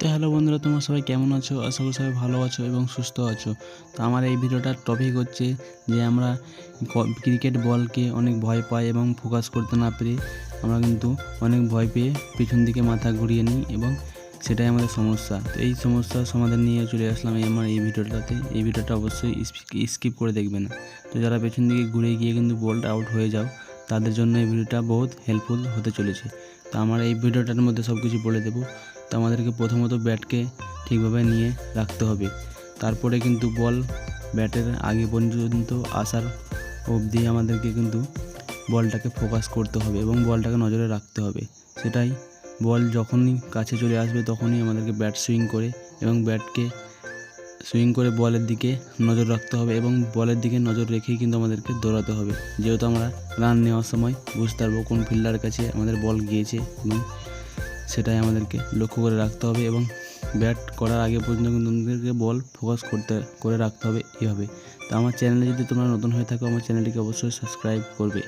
তো হ্যালো বন্ধুরা, তোমরা সবাই কেমন আছো? আশা করি সবাই ভালো আছো এবং সুস্থ আছো। তো আমার এই ভিডিওটার টপিক হচ্ছে যে আমরা ক্রিকেট বলকে অনেক ভয় পাই এবং ফোকাস করতে না পেরে আমরা কিন্তু অনেক ভয় পেয়ে পিছন দিকে মাথা ঘুরিয়ে নিই এবং সেটাই আমাদের সমস্যা। তো এই সমস্যার সমাধান নিয়ে চলে আসলাম আমার এই ভিডিওটাতে। এই ভিডিওটা অবশ্যই স্কিপ করে দেখবে না। তো যারা পেছন দিকে ঘুরে গিয়ে কিন্তু বলটা আউট হয়ে যাও, তাদের জন্য এই ভিডিওটা বহুত হেল্পফুল হতে চলেছে। তো আমার এই ভিডিওটার মধ্যে সব কিছু বলে দেবো। তো আমাদেরকে প্রথমত ব্যাটকে ঠিকভাবে নিয়ে রাখতে হবে। তারপরে কিন্তু বল ব্যাটের আগে পর্যন্ত আসার অবধি আমাদেরকে কিন্তু বলটাকে ফোকাস করতে হবে এবং বলটাকে নজরে রাখতে হবে। সেটাই বল যখনই কাছে চলে আসবে তখনই আমাদেরকে ব্যাট সুইং করে এবং ব্যাটকে সুইং করে বলের দিকে নজর রাখতে হবে এবং বলের দিকে নজর রেখেই কিন্তু আমাদেরকে দৌড়াতে হবে। যেহেতু আমরা রান নেওয়ার সময় বুঝতে পারব কোন ফিল্ডার কাছে আমাদের বল গিয়েছে এবং সেটাই আমাদেরকে লক্ষ্য করে রাখতে হবে এবং ব্যাট করার আগে পর্যন্ত কিন্তু আমাদেরকে বল ফোকাস করতে, করে রাখতে হবে এভাবে। তো আমার চ্যানেলে যদি তোমরা নতুন হয়ে থাকো, আমার চ্যানেলটিকে অবশ্যই সাবস্ক্রাইব করবে।